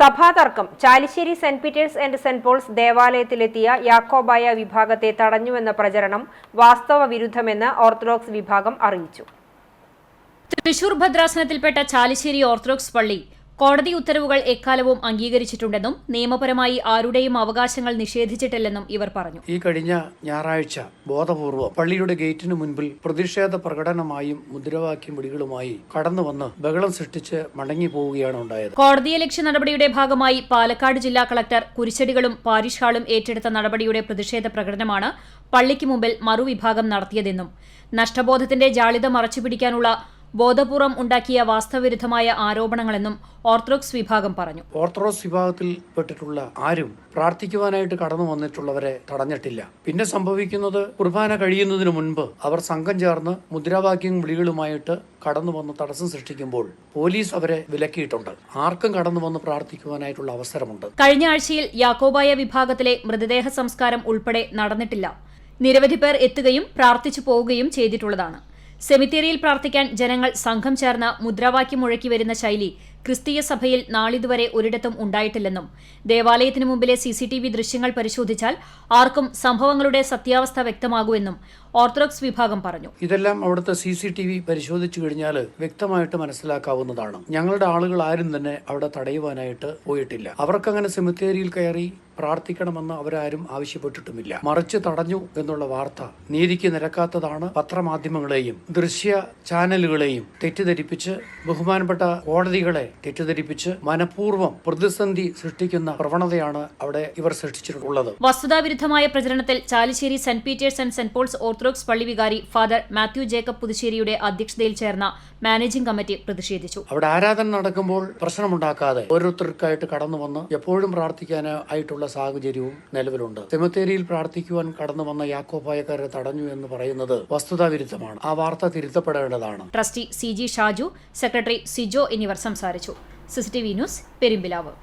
സഭാതർക്കം Chalissery saint Peter's and saint Paul's ദേവാലയത്തിലെത്തിയ യാക്കോബായ വിഭാഗത്തെ തടഞ്ഞുവെന്ന പ്രചരണം വാസ്തവ വിരുദ്ധമെന്ന് ഓർത്തഡോക്സ് വിഭാഗം അറിയിച്ചു. തൃശൂർ ഭദ്രാസനത്തിൽപ്പെട്ട ചാലിശ്ശേരി ഓർത്തഡോക്സ് പള്ളി കോടതി ഉത്തരവുകൾ എക്കാലവും അംഗീകരിച്ചിട്ടുണ്ടെന്നും നിയമപരമായി ആരുടെയും അവകാശങ്ങൾ നിഷേധിച്ചിട്ടില്ലെന്നും ഇവർ പറഞ്ഞു. ഈ കഴിഞ്ഞ ഞായറാഴ്ച ബോധപൂർവം പള്ളിയുടെ ഗേറ്റിന് മുൻപിൽ പ്രതിഷേധ പ്രകടനമായും മുദ്രാവാക്യം വിളികളുമായി കടന്നുവന്ന് ബഹളം സൃഷ്ടിച്ച് മടങ്ങി പോവുകയാണ് ഉണ്ടായത്. കോടതിയെ ലക്ഷ്യ നടപടിയുടെ ഭാഗമായി പാലക്കാട് ജില്ലാ കളക്ടർ കുരിശടികളും പാരിഷ് ഹാളും ഏറ്റെടുത്ത നടപടിയുടെ പ്രതിഷേധ പ്രകടനമാണ് പള്ളിക്ക് മുമ്പിൽ മറുവിഭാഗം നടത്തിയതെന്നും നഷ്ടബോധത്തിന്റെ ജാളിത മറച്ചുപിടിക്കാനുള്ള ബോധപൂർവം ഉണ്ടാക്കിയ വാസ്തവവിരുദ്ധമായ ആരോപണങ്ങളെന്നും ഓർത്തഡോക്സ് വിഭാഗം പറഞ്ഞു. ഓർത്തഡോക്സ് വിഭാഗത്തിൽ പെട്ടിട്ടുള്ള ആരും പ്രാർത്ഥിക്കുവാനായിട്ട് കടന്നു വന്നിട്ടുള്ളവരെ തടഞ്ഞിട്ടില്ല. പിന്നെ സംഭവിക്കുന്നത് കുർബാന കഴിയുന്നതിന് മുൻപ് അവർ സംഘം ചേർന്ന് മുദ്രാവാക്യം വിളികളുമായിട്ട് കടന്നു വന്ന് തടസ്സം സൃഷ്ടിക്കുമ്പോൾ പോലീസ് അവരെ വിലക്കിയിട്ടുണ്ട്. ആർക്കും കടന്നു വന്ന് പ്രാർത്ഥിക്കുവാനായിട്ടുള്ള അവസരമുണ്ട്. കഴിഞ്ഞ ആഴ്ചയിൽ യാക്കോബായ വിഭാഗത്തിലെ മൃതദേഹ സംസ്കാരം ഉൾപ്പെടെ നടന്നിട്ടില്ല. നിരവധി പേർ എത്തുകയും പ്രാർത്ഥിച്ചു പോവുകയും ചെയ്തിട്ടുള്ളതാണ്. സെമിത്തേരിയിൽ പ്രാർത്ഥിക്കാൻ ജനങ്ങൾ സംഘം ചേർന്ന് മുദ്രാവാക്യം മുഴക്കി വരുന്ന ശൈലി ക്രിസ്തീയ സഭയിൽ നാളിതുവരെ ഒരിടത്തും ഉണ്ടായിട്ടില്ലെന്നും ദേവാലയത്തിനു മുമ്പിലെ സി സി ടി വി ദൃശ്യങ്ങൾ പരിശോധിച്ചാൽ ആർക്കും സംഭവങ്ങളുടെ സത്യാവസ്ഥ വ്യക്തമാകുമെന്നും ഓർത്തഡോക്സ് വിഭാഗം പറഞ്ഞു. ഇതെല്ലാം അവിടുത്തെ സി സി ടി വി പരിശോധിച്ചു കഴിഞ്ഞാൽ വ്യക്തമായിട്ട് മനസ്സിലാക്കാവുന്നതാണ്. ഞങ്ങളുടെ ആളുകൾ ആരും തന്നെ അവിടെ തടയുവാനായിട്ട് പോയിട്ടില്ല. അവർക്കങ്ങനെ സെമിത്തേരിയിൽ കയറി പ്രാർത്ഥിക്കണമെന്ന് അവരാരും ആവശ്യപ്പെട്ടിട്ടുമില്ല. മറിച്ച് തടഞ്ഞു എന്നുള്ള വാർത്ത നീതിക്ക് നിരക്കാത്തതാണ് പത്രമാധ്യമങ്ങളെയും ദൃശ്യ ചാനലുകളെയും തെറ്റിദ്ധരിപ്പിച്ച് ബഹുമാനപ്പെട്ട കോടതികളെ തെറ്റിദ്ധരിപ്പിച്ച് മനഃപൂർവം പ്രതിസന്ധി സൃഷ്ടിക്കുന്ന പ്രവണതയാണ് അവിടെ ഇവർ സൃഷ്ടിച്ചിട്ടുള്ളത്. വസ്തുതാവിരുദ്ധമായ പ്രചരണത്തിൽ Chalissery saint Peter's and saint Paul's Orthodox പള്ളി വികാരി ഫാദർ മാത്യു ജേക്കബ് പുതുശ്ശേരിയുടെ അധ്യക്ഷതയിൽ ചേർന്ന മാനേജിംഗ് കമ്മിറ്റി പ്രതിഷേധിച്ചു. അവിടെ ആരാധന നടക്കുമ്പോൾ പ്രശ്നമുണ്ടാക്കാതെ ഓരോരുത്തർക്കായിട്ട് കടന്നു വന്ന് എപ്പോഴും പ്രാർത്ഥിക്കാനായിട്ടുള്ള സാഹചര്യവും നിലവിലുണ്ട്. സെമിത്തേരിയിൽ പ്രാർത്ഥിക്കുവാൻ കടന്നു വന്ന യാക്കോബായക്കാരെ തടഞ്ഞു എന്ന് പറയുന്നത് വസ്തുതാവിരുദ്ധമാണ് ആ വാർത്ത തിരുത്തപ്പെടേണ്ടതാണ്. Trustee C G Shaju secretary Sijo എന്നിവർ സംസാരിച്ചു. CCTV news Perumpilavu.